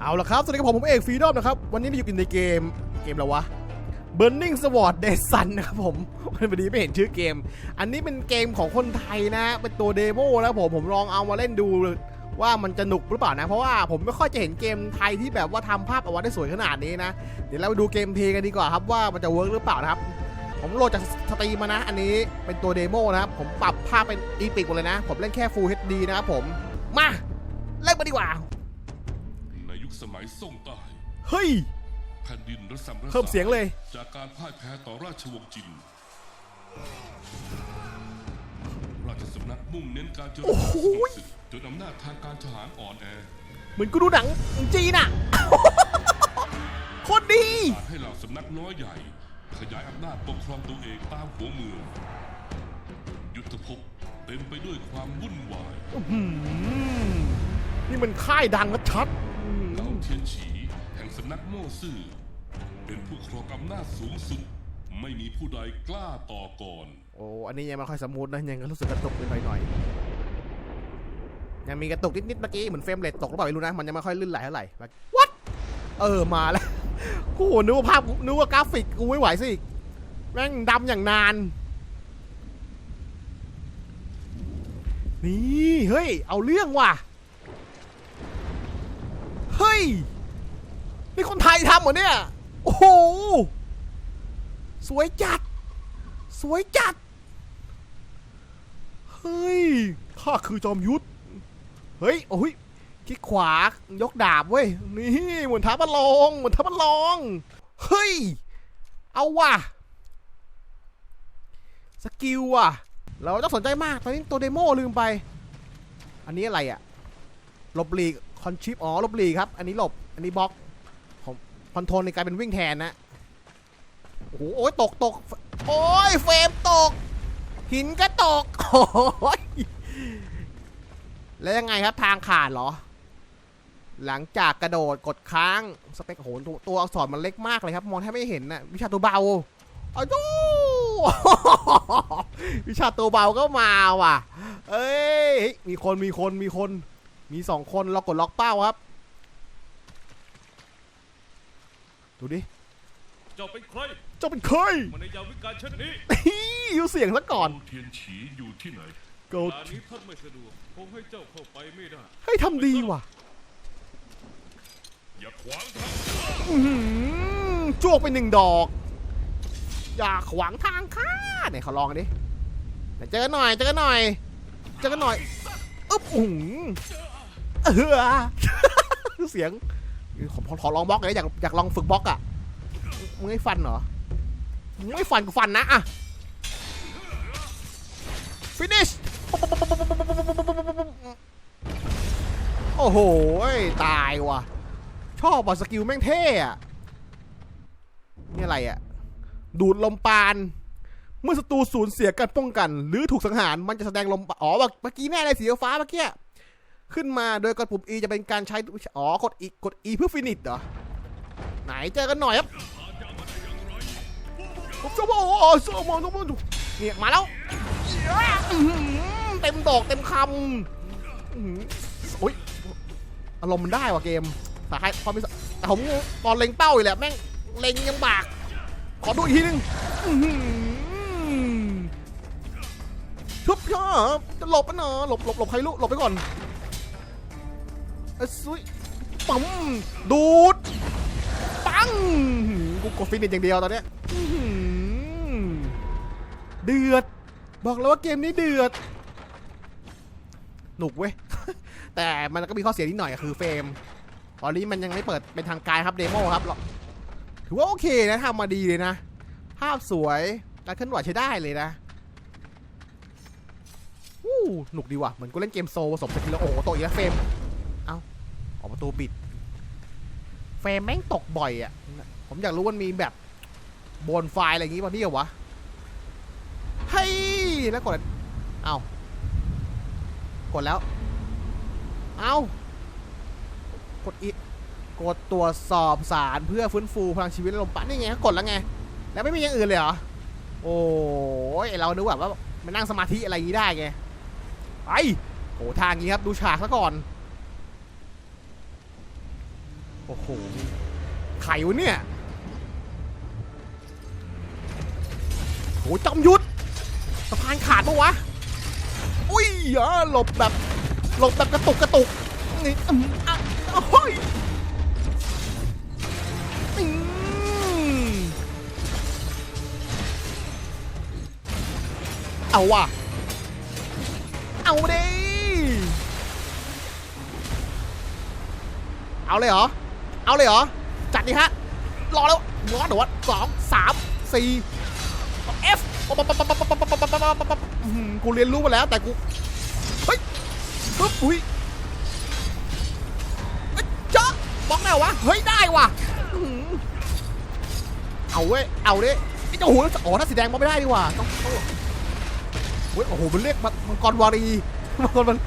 เอาละครับสวัสดีครับผมผมเอกฟรีดอมนะครับ วันนี้เราอยู่กันในเกมเกมอะไรวะ Burning Sword Dead Sun นะครับผมวันนี้ไม่เห็นชื่อเกม อันนี้เป็นเกมของคนไทยนะ เป็นตัวเดโมแล้วผมผมลองเอามาเล่นดูว่ามันจะหนุกหรือเปล่านะ เพราะว่าผมไม่ค่อยจะเห็นเกมไทยที่แบบว่าทำภาพออกมาได้สวยขนาดนี้นะ เดี๋ยวเราไปดูเกมเพลย์กันดีกว่าครับว่ามันจะเวิร์กหรือเปล่านะครับ ผมโหลดจากสตรีมมานะ อันนี้เป็นตัวเดโมนะครับ ผมปรับภาพเป็นอีพิกหมดเลยนะ ผมเล่นแค่ Full HD นะครับผม มา เล่นมาดีกว่า สมัยส่งใต้เฮ้ย แผ่นดินระสำระสาเพิ่มเสียงเลย จากการพ่ายแพ้ต่อราชวงศ์จิน ราชสำนักมุ่งเน้นการเจรโอ้จาโหสงบศึกจนอำนาจทางการทหารอ่อนแอเหมือนกูดูหนังจีนอะโคนดี อาจให้เหล่าสำนักน้อยใหญ่ ขยายอำนาจปกครองตัวเองตามหัวเมือง ยุทธภพเต็มไปด้วยความวุ่นวายหืมนี่มันค่ายดังและชัดอืม เทียนฉีแห่งสำนักโม่ซื่อ เป็นผู้ครองอำนาจสูงสุด ไม่มีผู้ใดกล้าต่อก่อน โอ้ อันนี้ยังไม่ค่อยสมูทนะยังรู้สึกกระตุกนิดหน่อยๆยังมีกระตุกนิดๆเมื่อกี้เหมือนเฟรมเรทตกหรือเปล่าไม่รู้นะมันยังไม่ค่อยลื่นไหลเท่าไหร่วัดเออมาแล้วโอ้โหนึกว่าภาพนึกว่ากราฟิกกูไม่ไหวสิแม่งดำอย่างนาน นี่เฮ้ย เอาเรื่องว่ะ เฮ้ยนี่คนไทยทำเหรอเนี่ย โอ้โห สวยจัด สวยจัด เฮ้ย ข้าคือจอมยุทธ เฮ้ย โอ้ยที่ขวายกดาบเว้ย นี่เหมือนท้าบัลลองเหมือนท้าบัลลอง เฮ้ย เอาว่ะ สกิลว่ะ เราต้องสนใจมาก ตอนนี้ตัวเดโมลืมไป อันนี้อะไรอะหลบหลีก คอนชิปอ๋อลบหลีครับ อันนี้หลบ อันนี้บล็อกของคอนโทรลในการเป็นวิ่งแทนนะ โอ้โหโอ้ยตกตก โอ้ยเฟรมตก หินก็ตก โอ้ยแล้วยังไงครับทางขาดเหรอ หลังจากกระโดดกดค้างสเปคโหตัวตัวอักษรมันเล็กมากเลยครับ มองแทบไม่เห็นนะวิชาตัวเบาอ้าวโธ่วิชาตัวเบาก็มาว่ะ เอ้ย มีคนมีคนมีคน มีสองคนเรากดล็อกเป้าครับ ดูดิเจ้าเป็นใครเจ้าเป็นใครมาในยามวิกาลเช่นนี้อยู่เสียงซะก่อน เทียนฉีอยู่ที่ไหนโกงานนี้ท่านไม่สะดวกคงให้เจ้าเข้าไปไม่ได้ให้ยทำดีว่ะอย่าขวางทางอื้อหือจ้วกไปหนึ่งดอก อย่าขวางทางข้าเนี่ยเขาลองกันดิไหนเจอกันหน่อย เจอกันหน่อย เจอกันหน่อย อึ๊บอื้อหือ เออเสียงขอขอลองบล็อกเลยอยากอยากลองฝึกบล็อกอะมึงไม่ฟันเหรอมึงไม่ฟันกูฟันนะอะ finish โอ้โหตายว่ะ ชอบอะสกิลแม่งเท่อะนี่อะไรอะดูดลมปานเมื่อศัตรูสูญเสียการป้องกัน หรือถูกสังหารมันจะแสดงลม อ๋อ เมื่อกี้แน่เลยสีฟ้าเมื่อกี้ ขึ้นมาโดยกดปุ่ม E จะเป็นการใช้ อ๋อ กด E กด E เพื่อฟินิชเหรอ ไหนเจอกันหน่อยครับผมจะบอกว่าโซมอนทุกคนเนี่ยมาแล้ว เต็มดอกเต็มคำอื้อหือโอ้ยอารมณ์มันได้ว่ะเกม สายความเป็นแต่ผมตอนเล็งเป้าอยู่แหละแม่ง เล็งยังบาก ขอดูอีกทีนึงชุบชอบจะหลบปะเนาะหลบหลบหลบใครรู้หลบไปก่อน อซุยปั๊มดูด ปังกูกดฟินิชอย่างเดียวตอนเนี้ยเดือด บอกแล้วว่าเกมนี้เดือด หนุกเว้ย แต่มันก็มีข้อเสียนิดหน่อยคือเฟรมตอนนี้มันยังไม่เปิดเป็นทางการครับเดโมครับหรอกถือว่าโอเคนะทำมาดีเลยนะ ภาพสวยการเคลื่อนไหวใช้ได้เลยนะวู้หนุกดีว่ะ เหมือนกูเล่นเกมโซลผสมสกิลโอ้โหตอีกแล้วเฟรม ออกประตูปิด เฟรมแม่งตกบ่อยอะ ผมอยากรู้ว่ามันมีแบบโบนไฟอะไรอย่างงี้ป่ะพี่เหรอวะเฮ้ยแล้วกดเอากดแล้ว เอากดอีกกดตรวจสอบสารเพื่อฟื้นฟูพลังชีวิตลมปราณนี่ไงก็กดแล้วไง แล้วไม่มีอย่างอื่นเลยเหรอ โอ้ยเรานึกแบบว่ามานั่งสมาธิอะไรอย่างนี้ได้ไง ไปโอ้ทางนี้ครับ ดูฉากซะก่อน โอ้โหไขวะเนี่ยโหจอมยุทธสะพานขาดปะวะ อุ้ยอะหลบแบบหลบแบบกระตุกกระตุกนี่อืมอะโอ้ยอืมเอาว่ะ เอาดิเอาเลยเหรอ เอาเลยเหรอ จัดดิฮะ รอแล้วรอเดี๋ยววะสองสามสี่เอฟกูเรียนรู้มาแล้วแต่กูเฮ้ยปึ๊บอุ้ยเจ๊ะบล็อกได้หรอวะเฮ้ยได้ว่ะอือหือเอาเว้ยเอาดิไอ้เจ้าโอ้โอ๋อถ้าสีแดงบล็อกไม่ได้ดีกว่าต้องต้องเฮ้ยโอ้โหมันเรียกมังมังกรวารีมังกรมัน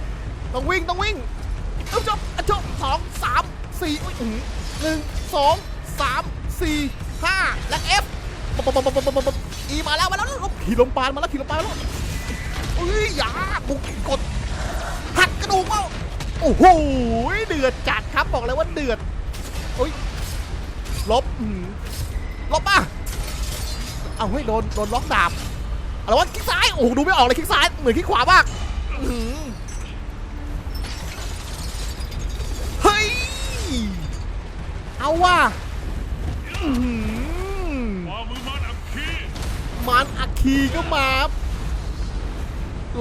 ต้องวิ่งต้องวิ่งเอ้าจบอะจบสองสามสี่อุ้ย อื้อหือหนึ่งสองสามสี่ห้าและเอฟอีมาแล้วมาแล้วขี่ลมปานมาแล้วขี่ลมปานแล้วอุ้ยอย่าบุกกดหักกระดูกเปล่าโอ้โหเดือดจัดครับบอกเลยว่าเดือดโอ้ยลบอื้อหือลบป่ะเอาเฮ้ยโดนโดนล็อกดาบอะไรวะคลิกซ้ายโอ้โหดูไม่ออกเลยคลิกซ้ายเหมือนคลิกขวามาก เอาว่ะอื้อหือฝ่ามือมันอักขีมันอัคคีก็มา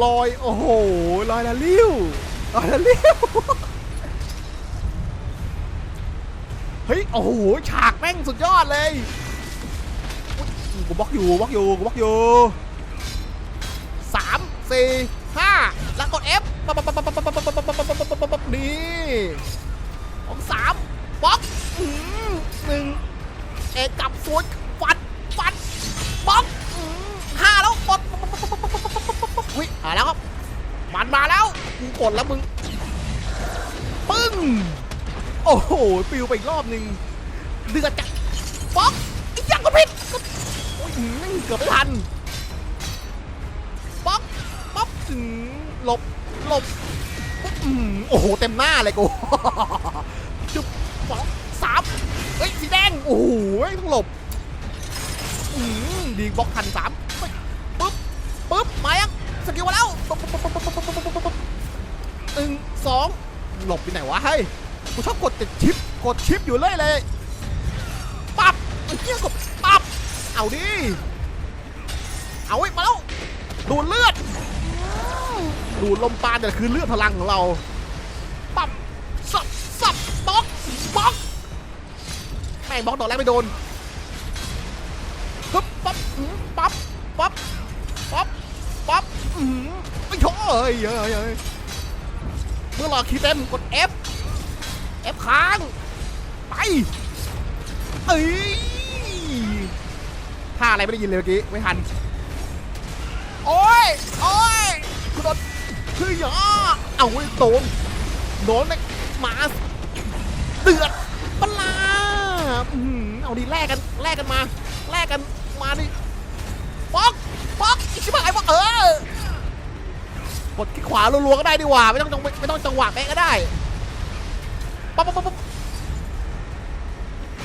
ลอยโอ้โหลอยละลิ้วลอยละลิ้วเฮ้ยโอ้โหฉากแม่งสุดยอดเลยกูบล็อกอยู่บล็อกอยู่กูบล็อกอยู่สามสี่ห้าแล้วกด F ปั๊บปั๊บปั๊บปั๊บปั๊บปั๊บปั๊บปั๊บปั๊บปั๊บปั๊บปั๊บนี่ของสามบล็อก อืมหนึ่งเอกกับสวนฟันฟันบล็อกอืมห้าแล้วกดอุ้ยมาแล้วครับ มันมาแล้วกูกดแล้วมึง ปึ้ง โอ้โหปิวไปอีกรอบหนึ่งเดือดจัดป๊อกอีกอย่างก็ผิดก็โอ้ยนั่งเกือบไม่ทันป๊อกป๊อกถึงหลบหลบโอ้โห เต็มหน้าเลยกู โอ้โหต้องหลบดีบล็อกทันสามปึ๊บปึ๊บมายังสกิลมาแล้วหนึ่งสองหลบไปไหนวะให้กูชอบกดติดชิปกดชิปอยู่เลยเลยปับเกี้ยกดปับเอาดิเอาไว้มาแล้วดูเลือดดูลมปานแต่คือเลือดพลังของเรา ม่งบล็อกดอกแรกไม่โดนฮึบปั๊บอื้อปั๊บปั๊บปั๊บปั๊บอือไม่โชเอ้ยเอ้ยเอ้ยเมื่อรอคีเต็มกด F F ค้างไปเอ้ยท่าอะไรไม่ได้ยินเลยเมื่อกี้ไม่ทันโอ้ยโอ้ยกูโดนคือหยอเอาไว้โดนโดนไปหมาเดือดปะลา อื้อหือเอาดิแลกกันแลกกันมาแลกกันมาดิป๊อกป๊อกอีกชิบหายป๊อกเออกดที่ขวารัวๆก็ได้ดีกว่าไม่ต้องจังไม่ต้องจังหวะแม่ก็ได้ป๊อปป๊อปป๊อปป๊อป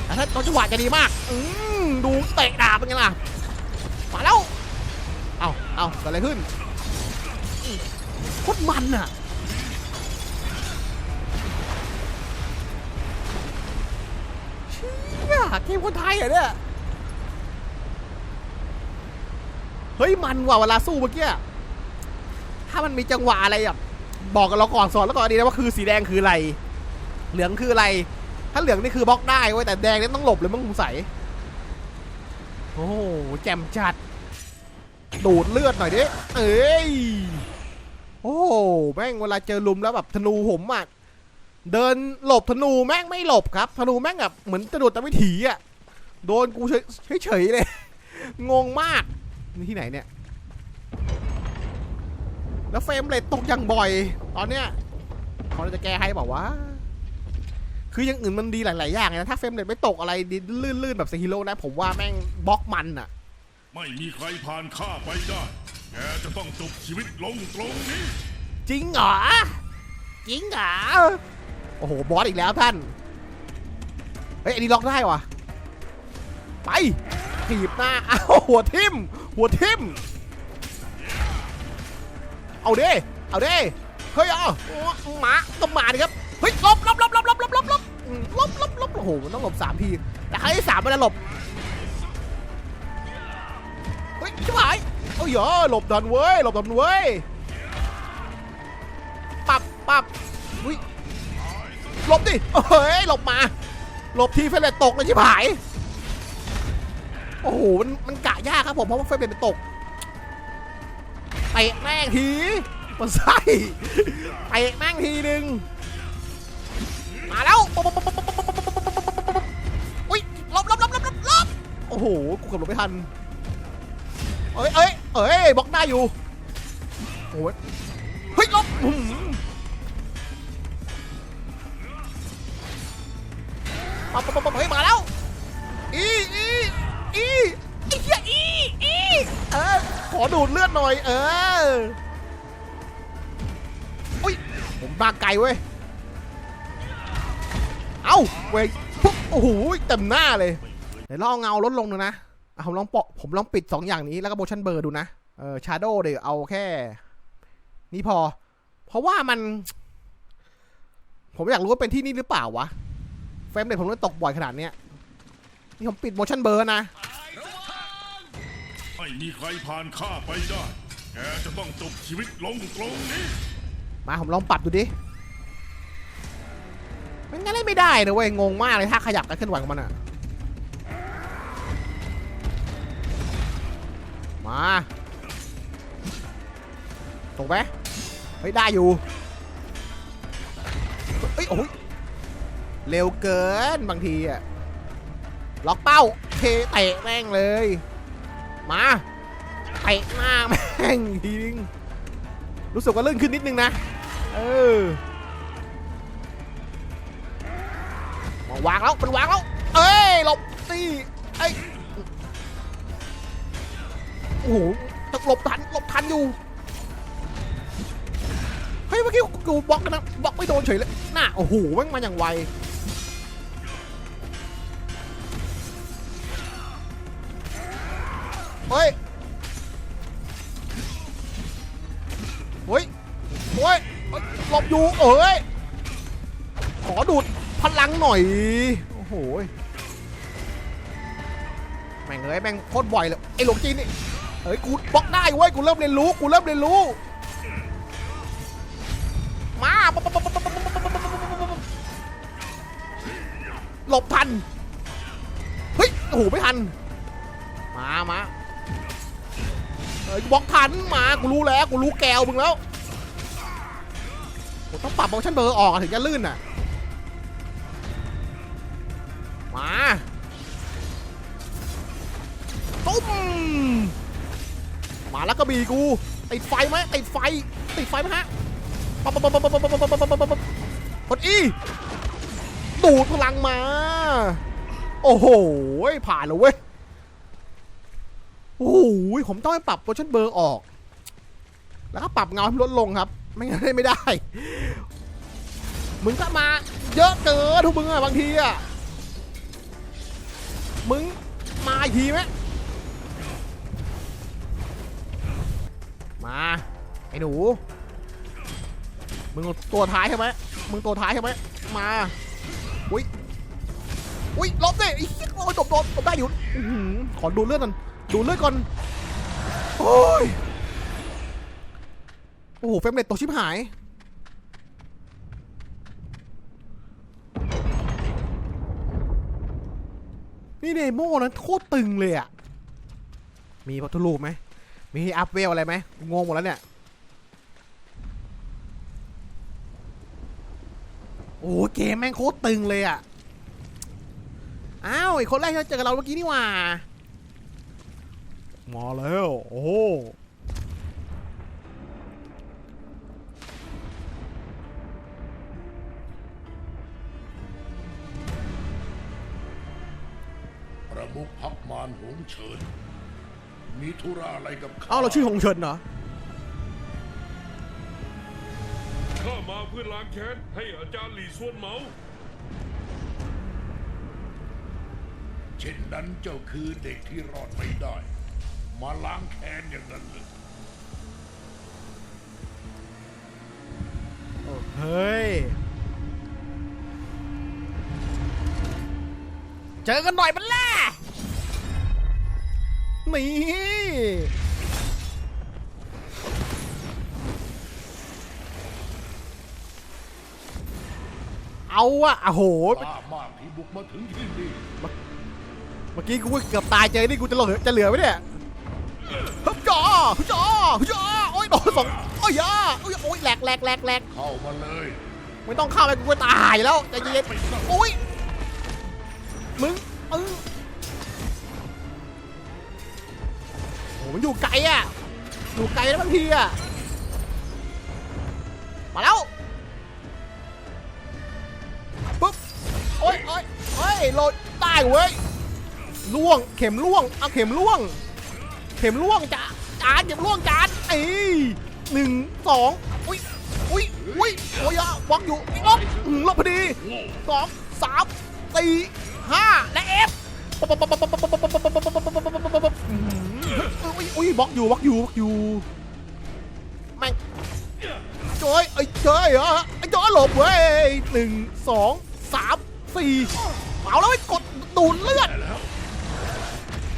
แต่ถ้าตอนจังหวะจะดีมากอืมดูเตะดาบเป็นไงล่ะมาแล้วเอาเอาเกิดอะไรขึ้นโคตรมันอะี่ยเกมคนไทยเหรอเนี่ย เฮ้ยมันว่ะเวลาสู้เมื่อกี้ ถ้ามันมีจังหวะอะไรแบบบอกกับเราก่อนสอนแล้วก่อนดีนะว่าคือสีแดงคืออะไร เหลืองคืออะไร ถ้าเหลืองนี่คือบล็อกได้เว้ยแต่แดงนี่ต้องหลบเลยมึงสงสัยโอ้โหแจ่มจัด ดูดเลือดหน่อยดิ เอ้ย โอ้โหแม่งเวลาเจอลุมแล้วแบบธนูผมอะ เดินหลบธนูแม่งไม่หลบครับ ธนูแม่งแบบเหมือนจะดูดตามวิถีอะ โดนกูเฉยเฉยๆเลย งงมากนี่ที่ไหนเนี่ย แล้วเฟรมเรทตกอย่างบ่อย ตอนเนี้ยเขาจะแก้ให้บอกว่า คืออย่างอื่นมันดีหลาย ๆ อย่างเลยนะถ้าเฟรมเรทไม่ตกอะไรดีลื่น ๆ แบบเซฮิโร่นะ ผมว่าแม่งบล็อกมันอะไม่มีใครผ่านข้าไปได้ แกจะต้องจบชีวิตลงตรงนี้ จริงเหรอ จริงเหรอ โอ้โห บอสอีกแล้วท่าน เฮ้ย อันนี้ล็อกได้วะไปถีบหน้า อ้าวหัวทิ่ม หัวทิ่ม เอาเด้เอาเด้เฮ้ยอหมาก็มาดิครับ เฮ้ยลบลบลบลบลบลบลบลบลบลบลบโอ้โห มันต้องหลบสามที แต่ครั้งที่สามมันจะหลบ เฮ้ยชิบหายเอ้ยเหรอหลบทันเว้ย หลบทันเว้ย ปับปับอุ้ย ลบดิเฮ้ยหลบมาหลบทีเฟรนตกเลยที่ผาย โอ้โหมันมันกะยากครับผมเพราะว่าเฟรนตกเตะแม่งทีมันไส่เตะแม่งทีหนึ่งมาแล้วอุ้ยลบลบลบลบลบโอ้โหกูเกือบหลไม่ทันเอ้ยเอ้ยเอ้ยบล็อกได้อยู่โอ้ยเฮ้ยลบ ปั๊บปั๊บปั๊บเฮ้ยมาแล้วอีอีอีอ้เหี้ยอีอีเออขอดูดเลือดหน่อย เอออุ้ยผมบางไกลเว้ยเอ้าเว้ยปุ๊บโอ้โหเต็มหน้าเลยเดี๋ยวลองเงาลดลงดูนะอะผมลองเปาะผมลองปิด 2 อย่างนี้แล้วก็โมชั่นเบอร์ดูนะเออชาร์โดเดี๋ยวเอาแค่ นี้พอ เพราะว่ามัน ผมอยากรู้ว่าเป็นที่นี่หรือเปล่าวะ รมเรทผมเลยตกบ่อยขนาดเนี้ยนี่ผมปิดโมชั่นเบอร์นะ ไม่มีใครผ่านข้าไปได้ แกจะต้องจบชีวิตลงตรงนี้ มาผมลองปรับดูดิมันงั้นเล่นไม่ได้นะเว้ยงงมากเลยถ้าขยับการเคลื่อนไหวของมันอะมาตกไหมเฮ้ยได้อยู่เฮ้ยโอ้ย เร็วเกินบางทีอะล็อกเป้าเทเตะแม่งเลย มาเตะหน้าแม่งทีนึงรู้สึกว่าลื่นขึ้นนิดนึงนะ เออมาวางแล้วมันวางแล้ว เอ้ยหลบตีไอ้ยโอ้โหต้องหลบทันหลบทันอยู่เฮ้ยเมื่อกี้กูบล็อกนะบล็อกไม่โดนเฉยเลยน่าโอ้โหแม่งมาอย่างไว เฮ้ยเฮ้ยโอ้ยหลบอยู่เอ้ย ขอดูดพลังหน่อย โอ้โหแม่งเอ้ยแม่งโคตรบ่อยเลยไอ้หลงจีนนี่เฮ้ยกูบล็อกได้เว้ยกูเริ่มเรียนรู้กูเริ่มเรียนรู้ มาหลบทัน เฮ้ยโอ้โหไม่ทัน มามา เฮ้ยบล็อกทันมากูรู้แล้วกูรู้แกวมึงแล้วผมต้องปรับโมชั่นเบอร์ออกถึงจะลื่นอะมาตุ้มมาแล้วก็บีกูติดไฟไหมติดไฟติดไฟไหมฮะปั๊บปั๊บปั๊บปั๊บปั๊บปั๊บปั๊บปั๊บปั๊บกดอีดูดพลังมา โอ้โหผ่านแล้วเว้ย โอ้โหผมต้องปรับโพชั่นเบอร์ออก แล้วก็ปรับเงาให้ลดลงครับ ไม่งั้นไม่ได้ มึงก็มาเยอะเกินทุกมึงอะบางทีอะมึงมาอีกทีไหมมา ไอ้หนู มึงตัวท้ายใช่ไหมมึงตัวท้ายใช่ไหมมา อุ้ย อุ้ยลบดิไอ้เหี้ยโอ้ยหลบโดนหลบได้อยู่ขอดูเลือดก่อน ดูเลือดก่อน โอ้ย โอ้โหเฟรมเรทตกชิบหาย นี่เดโมนั้นโคตรตึงเลยอะมีพัทลูปไหม มีอัพเวลอะไรไหมงงหมดแล้วเนี่ย โอ้โหเกมแม่งโคตรตึงเลยอะอ้าวไอคนแรกที่เราเจอกับเราเมื่อกี้นี่หว่า มาแล้ว โอ้โหประมุขพักมารหงเฉิน มีธุระอะไรกับข้า เอ้าเราชื่อหงเฉินเหรอ ข้ามาเพื่อล้างแค้นให้อาจารย์หลี่ส่วนเหมา เช่นนั้นเจ้าคือเด็กที่รอดไม่ได้ มาล้างแค้นอย่างนั้นเลยเฮ้ย เจอกันหน่อยมันแล่นี่เอาอะโอ้โหกล้ามากที่บุกมาถึงที่นี่ เมื่อกี้กูเกือบตายเจอนี่กูจะเหลือจะเหลือไหมเนี่ย ฮึบจ่อฮึบจ่อฮึบจ่อโอ้ยโดนสองโอ้ยยาโอ้ยโอ้ยแหลกแหลกแหลกแหลกเข้ามาเลยไม่ต้องเข้าไปกูตายแล้วใจเย็นโอ้ยมึงเออโอ้มันอยู่ไกลอะอยู่ไกลแล้วบางทีอะมาแล้วปุ๊บโอ้ยโอ้ยโอ้ยโหลดได้เว้ยล่วงเข็มล่วงเอาเข็มล่วง เข็มล่วงจ้า จานเข็มล่วงจานเอ้ยหนึ่งสองอุ้ยอุ้ยอุ้ยโอ้ยอะวางอยู่อีกลบอืมลบพอดีสองสามสี่ห้าและเอฟอุ้ยอุ้ยบล็อกอยู่บล็อกอยู่บล็อกอยู่แม่งจอยไอ้เจอยเหรอไอ้จอยหลบเว้ยหนึ่งสองสามสี่เอาแล้วไอ้กดดูดเลือด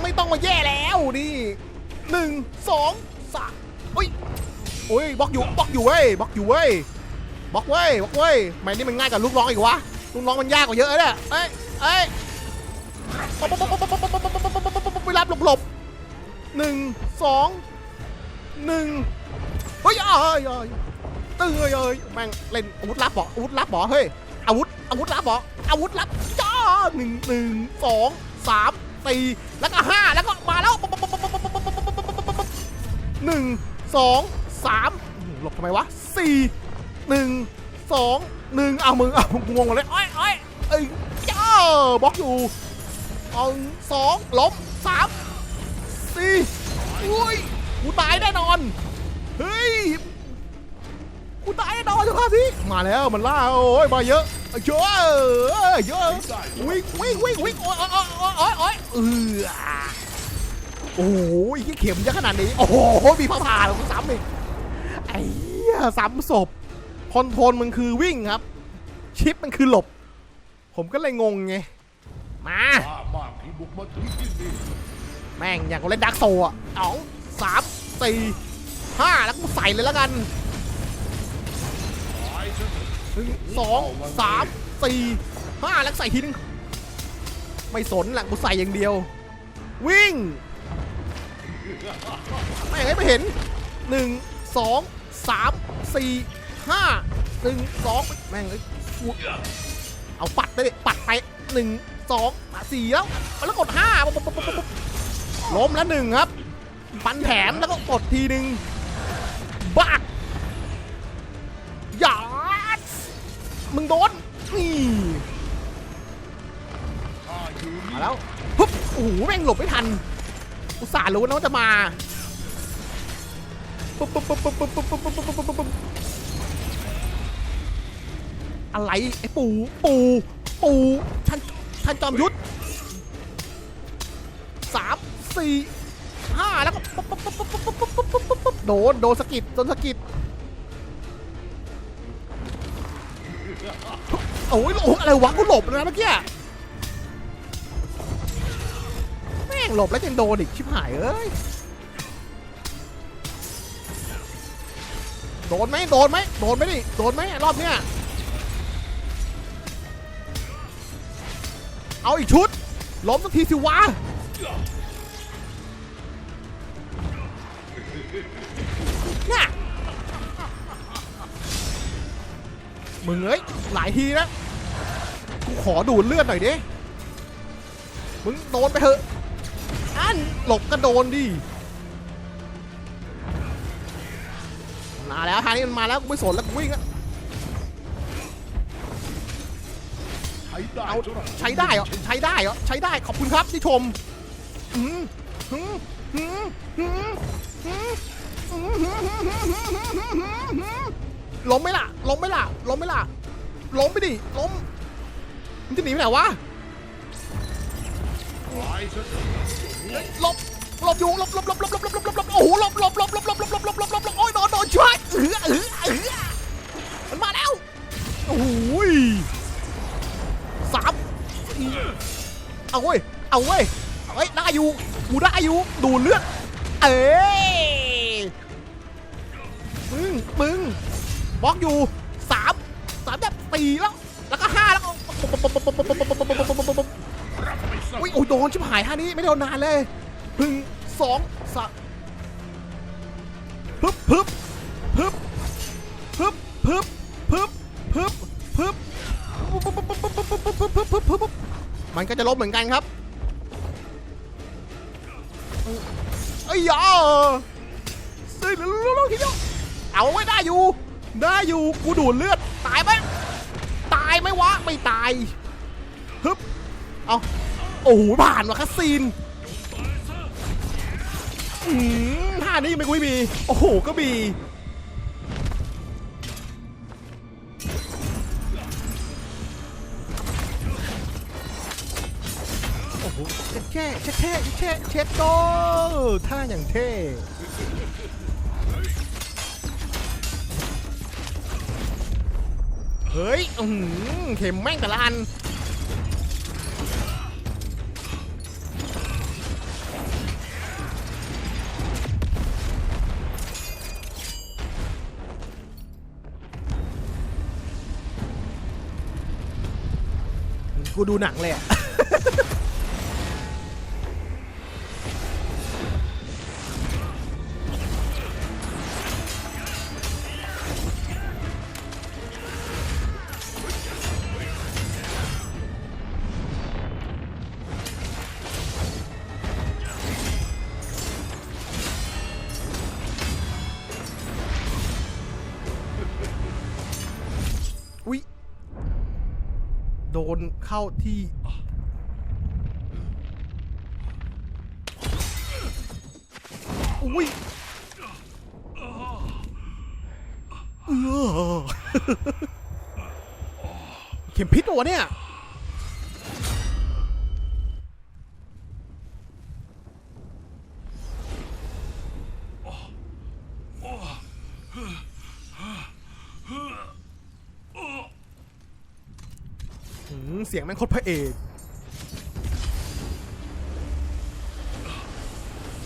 ไม่ต้องมาแย่แล้วนี่ หนึ่งสองสามอุ้ยโอ้ยบล็อกอยู่บล็อกอยู่เว้ยบล็อกอยู่เว้ยบล็อกเว้ยบล็อกเว้ยทำไมนี่มันง่ายกว่าลูกน้องอีกวะลูกน้องมันยากกว่าเยอะเนี่ยเอ้ยเอ้ยไปรับหลบหลบหนึ่งสองหนึ่งเฮ้ยเอ้ยเอ้ยตึ้อเอ้ยแม่งเล่นอาวุธลับบ่อาวุธลับบ่เฮ้ยอาวุธอาวุธลับบ่อาวุธลับจ้าหนึ่งหนึ่งสองสามสี่แล้วก็ห้าแล้วก็มาแล้ว หนึ่งสองสามหลบทำไมวะสี่หนึ่งสองหนึ่งเอามึง เอามึงงงหมดเลยอ้อยอ้อยเอ้ยเจ้าบล็อกอยู่เอาสองล้มสามสี่อุ้ยกูตายแน่นอน เฮ้ยกูตายแน่นอนทุกท่านพี่มาแล้วมันล่าโอ้ยมาเยอะเยอะเยอะวิ่งวิ่งวิ่งวิ่งโอ้ยโอ้ยโอ้ยโอ้ยโอ้ยเออ โอ้โหยี่เข็มเยอะขนาดนี้ โอ้โห มีผ้าผ่าแล้วกูซ้ำอีก ไอ้ซ้ำศพ คอนโทรลมันคือวิ่งครับ ชิปมันคือหลบ ผมก็เลยงงไง มามามาแม่งอยากเล่นดักโซอะสองสามสี่ห้าแล้วกูใส่เลยแล้วกันสองสามสี่ห้าแล้วใส่ทีนึง ไม่สนหลังกูใส่อย่างเดียว วิ่ง ไม่อย่างไม่เห็นหนึ่งสองสามสี่ห้าหนึ่งสองแม่งเอ้ยเอาปัดไปดิปัดไปหนึ่งสองสี่แล้วแล้วกดห้าล้มแล้วหนึ่งครับปันแถมแล้วก็กดทีหนึ่งบักหยาดมึงโดนนี่มาแล้วปุ๊บโอ้โหแม่งหลบไม่ทัน อุตส่าห์รู้นะว่าจะมาปุ๊บปุ๊บปุ๊บปุ๊บปุ๊บปุ๊บปุ๊บปุ๊บปุ๊บปุ๊บปุ๊บอะไรไอ้ปูปูปูท่านท่านจอมยุทธสามสี่ห้าแล้วก็ปุ๊บปุ๊บปุ๊บปุ๊บปุ๊บปุ๊บปุ๊บปุ๊บปุ๊บปุ๊บโดนโดนสะกิดโดนสะกิดโอ้ยโอ้อะไรวะกูหลบนะเมื่อกี้ หลบแล้วยังโดนอีกชิบหายเอ้ยโดนไหมโดนไหมโดนไหมดิโดนไหมรอบเนี้ยเอาอีกชุดล้มสักทีสิวะน่ะมึงเอ้ยหลายทีนะกูขอดูดเลือดหน่อยดิมึงโดนไปเถอะานหลบก็โดนดิมาแล้วทางนี้มันมาแล้วกูไม่สนแล้วกูวิ่งแล้เอาใช้ได้เหรอใช้ได้เหรอใช้ได้ขอบคุณครับที่ชมอืมอืมมอืมอืล้มไหมล่ะล้มไหมล่ะล้มไม่ล่ะล้มไปดิล้มมันจะหนีไปไหนวะ หลบหลบอยู่หลบหลบหลบหลบหลบหลบหลบหลบโอ้โหหลบหลบหลบหลบหลบหลบหลบหลบหลบหลบหลบโอ้ยโดนโดนช่วยเออเออเออมันมาแล้วโอ้ยสามเอาเว้ยเอาเว้ยเฮ้ยได้อยู่กูได้อยู่ดูเลือดเอ้ยมึงมึงบล็อกอยู่สามสามแบบสี่แล้วแล้วก็ห้าแล้ว อุ้ยโอ้ยโดนชิบหายท่านี้ไม่โดนนานเลยหนึ่งสองสามพึบพึบพึบพึบพึบพึบพึบพึบมันก็จะล้มเหมือนกันครับเอ้ยาเฮ้ยลุกทีเดียวเอาไว้ได้อยู่ ได้อยู่ กูดูดเลือด ตายไหมตายไหมวะ ไม่ตาย โอ้โหผ่านว่ะคัสซีนอืมท่านี้ไม่กุ้ยมี โอ้โห ก็มี โอ้โหเช็ดแค่เช็ดแค่เช็ดแค่เช็ดโตท่าอย่างเท่เฮ้ย อืมเข็มแม่งแต่ละอัน กูดูหนังเลย นเข้าที่ อุ้ยเออเข็มพิษตัวะเนี่ย หืม เสียงแม่งโคตรพระเอก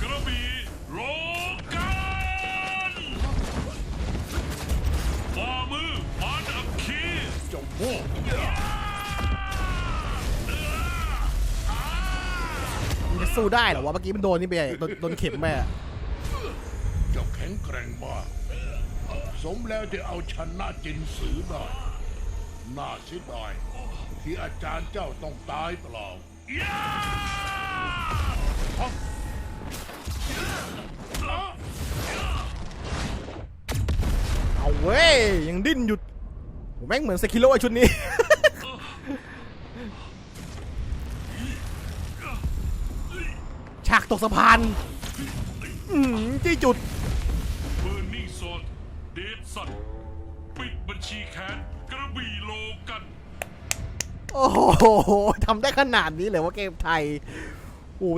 กระบี่โลกันฝ่ามือมารอัคคีเจ้าโง่มันจะสู้ได้เหรอวะเมื่อกี้มันโดนนี่ไปโดนโดนเข็มไปอะเจ้าแข็งแกร่งมาก สมแล้วที่เอาชนะจินสือได้น่าเสียดาย ที่อาจารย์เจ้าต้องตายเปล่าเอาเว้ย ยังดิ้นหยุดโหแม่งเหมือนสกิโลไอชุดนี้ ฉากตกสะพานอืมจี้จุดเบอร์นิ่งโซนเดฟสันปิดบัญชีแค้นกระบี่โลกัน โอ้โหทำได้ขนาดนี้เลยว่าเกมไทยโอ้โห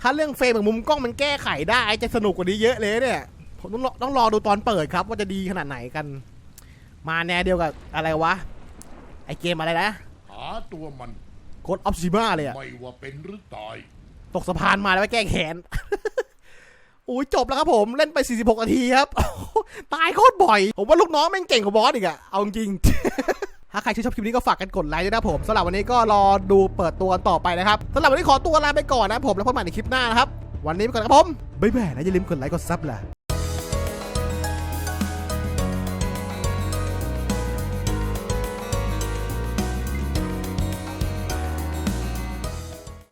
ถ้าเรื่องเฟรมกับมุมกล้องมันแก้ไขได้จะสนุกกว่านี้เยอะเลยเนี่ยผมต้องรอต้องรอดูตอนเปิดครับ ว่าจะดีขนาดไหนกัน มาแนวเดียวกับอะไรวะ ไอเกมอะไรนะ หาตัวมันโคดออฟซิมาเลยอะไม่ว่าเป็นหรือตาย ตกสะพานมาแล้วไปแก้แค้นโอ้ยจบแล้วครับผมเล่นไป 46 นาทีครับ ตายโคตรบ่อย ผมว่าลูกน้องแม่งเก่งกว่าบอสอีกอะเอาจริง ถ้าใครชื่นชอบคลิปนี้ก็ฝากกันกดไลค์ด้วยนะผมสำหรับวันนี้ก็รอดูเปิดตัวต่อไปนะครับสำหรับวันนี้ขอตัวลาไปก่อนนะผมแล้วพบกันใหม่ในคลิปหน้านะครับวันนี้ไปก่อนนะครับผมบ๊ายบายนะอย่าลืมกดไลค์กดซับล่ะ